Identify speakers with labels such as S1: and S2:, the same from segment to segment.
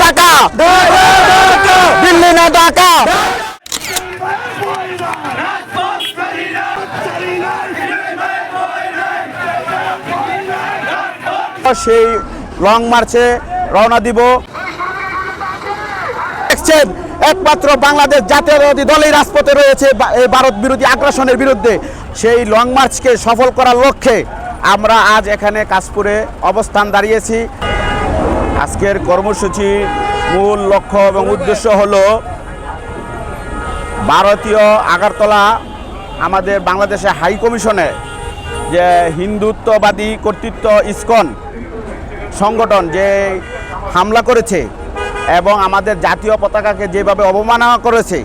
S1: না দিল্লি না সেই লং মার্চে রওনা দিব। দেখছেন, একমাত্র বাংলাদেশ জাতীয়তাবাদী দলই রাজপথে রয়েছে এই ভারত বিরোধী আগ্রাসনের বিরুদ্ধে। সেই লং মার্চকে সফল করার লক্ষ্যে আমরা আজ এখানে কাশপুরে অবস্থান দাঁড়িয়েছি। আজকের কর্মসূচি মূল লক্ষ্য এবং উদ্দেশ্য হলো ভারতীয় আগারতলা আমাদের বাংলাদেশে হাই কমিশনে যে হিন্দুত্ববাদী কর্তৃত্ব ইসকন সংগঠন যে হামলা করেছে এবং আমাদের জাতীয় পতাকাকে যেভাবে অবমাননা করেছে,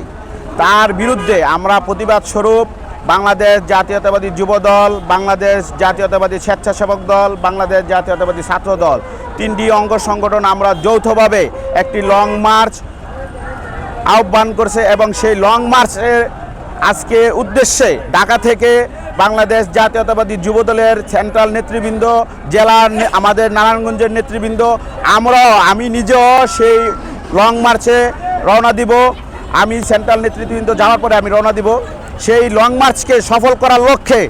S1: তার বিরুদ্ধে আমরা প্রতিবাদ স্বরূপ বাংলাদেশ জাতীয়তাবাদী যুব দল বাংলাদেশ জাতীয়তাবাদী স্বেচ্ছাসেবক দল, বাংলাদেশ জাতীয়তাবাদী ছাত্র দল তিনটি অঙ্গ সংগঠন আমরা যৌথভাবে একটি লং মার্চ আহ্বান করছে এবং সেই লং মার্চের আজকে উদ্দেশ্যে ঢাকা থেকে বাংলাদেশ জাতীয়তাবাদী যুবদলের সেন্ট্রাল নেতৃবৃন্দ, জেলার আমাদের নারায়ণগঞ্জের নেতৃবৃন্দ, আমরাও, আমি নিজেও সেই লং মার্চে রওনা দিব। আমি সেন্ট্রাল নেতৃবৃন্দ যাওয়ার পরে আমি রওনা দিব। সেই লং মার্চকে সফল করার লক্ষ্যে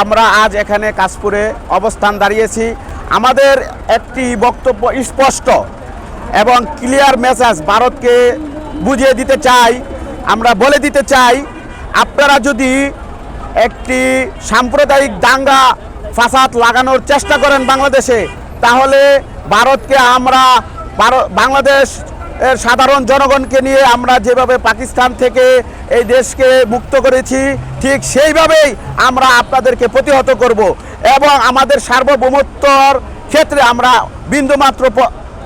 S1: আমরা আজ এখানে কাশপুরে অবস্থান দাঁড়িয়েছি। আমাদের একটি বক্তব্য স্পষ্ট এবং ক্লিয়ার মেসেজ ভারতকে বুঝিয়ে দিতে চাই। আমরা বলে দিতে চাই, আপনারা যদি একটি সাম্প্রদায়িক দাঙ্গা, ফাসাদ লাগানোর চেষ্টা করেন বাংলাদেশে, তাহলে ভারতকে আমরা বাংলাদেশ সাধারণ জনগণকে নিয়ে আমরা যেভাবে পাকিস্তান থেকে এই দেশকে মুক্ত করেছি, ঠিক সেইভাবেই আমরা আপনাদেরকে প্রতিহত করব এবং আমাদের সার্বভৌমত্বর ক্ষেত্রে আমরা বিন্দুমাত্র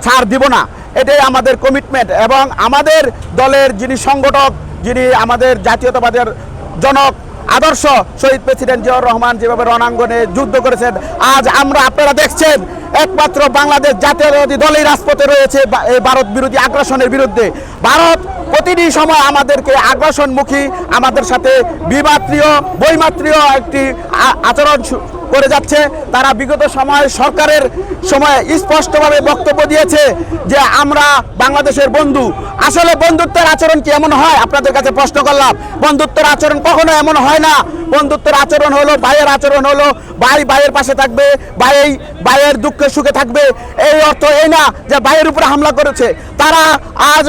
S1: ছাড় দিব না। এটাই আমাদের কমিটমেন্ট এবং আমাদের দলের যিনি সংগঠক, যিনি আমাদের জাতীয়তাবাদের জনক আদর্শ শহীদ প্রেসিডেন্ট জিয়াউর রহমান যেভাবে রণাঙ্গনে যুদ্ধ করেছেন, আজ আমরা আপনারা দেখছেন, একমাত্র বাংলাদেশ জাতীয়তাবাদী দলই রাজপথে রয়েছে এই ভারত বিরোধী আগ্রাসনের বিরুদ্ধে। ভারত প্রতিটি সময় আমাদেরকে আগ্রাসনমুখী, আমাদের সাথে বিমাত্রীয় বৈমাত্রীয় একটি আচরণ করে যাচ্ছে। তারা বিগত সময় সরকারের সময় স্পষ্টভাবে বক্তব্য দিয়েছে যে আমরা বাংলাদেশের বন্ধু। আসলে বন্ধুত্বের আচরণ কি এমন হয়? আপনাদের কাছে প্রশ্ন করলাম, বন্ধুত্বের আচরণ কখনো এমন হয় না? বন্ধুত্বের আচরণ হলো, ভাইয়ের আচরণ হলো, ভাই ভাইয়ের পাশে থাকবে, ভাই ভাইয়ের দুঃখে সুখে থাকবে। এই অর্থ এই না যে ভাইয়ের উপরে হামলা করেছে। তারা আজ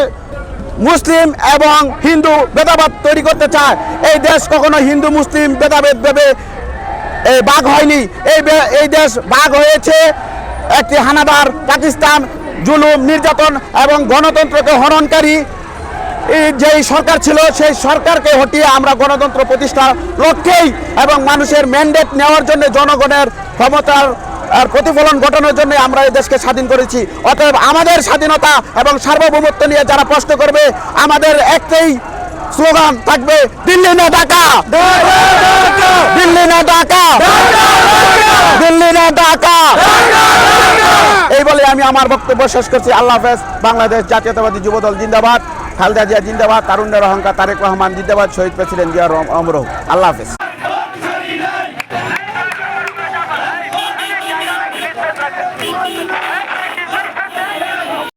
S1: মুসলিম এবং হিন্দু ভেদাভেদ তৈরি করতে চায়। এই দেশ কখনো হিন্দু, মুসলিম ভেদাভেদ ভেবে এই বাঘ হয়নি। এই এই দেশ বাঘ হয়েছে। একটি হানাদার পাকিস্তান জুলুম নির্যাতন এবং গণতন্ত্রকে হরণকারী এই যেই সরকার ছিল সেই সরকারকে হটিয়ে আমরা গণতন্ত্র প্রতিষ্ঠার লক্ষ্যেই এবং মানুষের ম্যান্ডেট নেওয়ার জন্য জনগণের ক্ষমতার আর প্রতিফলন ঘটানোর জন্য আমরা এই দেশকে স্বাধীন করেছি। অতএব আমাদের স্বাধীনতা এবং সার্বভৌমত্ব নিয়ে যারা প্রশ্ন করবে আমাদের একটাই স্লোগান থাকবে দিল্লি না ঢাকা। দিল্লি না ঢাকা। দিল্লি না ঢাকা। এই বলে আমি আমার বক্তব্য শেষ করছি। আল্লাহ হাফেজ। বাংলাদেশ জাতীয়তাবাদী যুবদল জিন্দাবাদ। খালদা জিয়া জিন্দাবাদ। তারুণ্যের অহংকার তারেক রহমান জিন্দাবাদ। শহীদ প্রেসিডেন্ট জিয়া অমরহ আল্লাহ হাফেজ।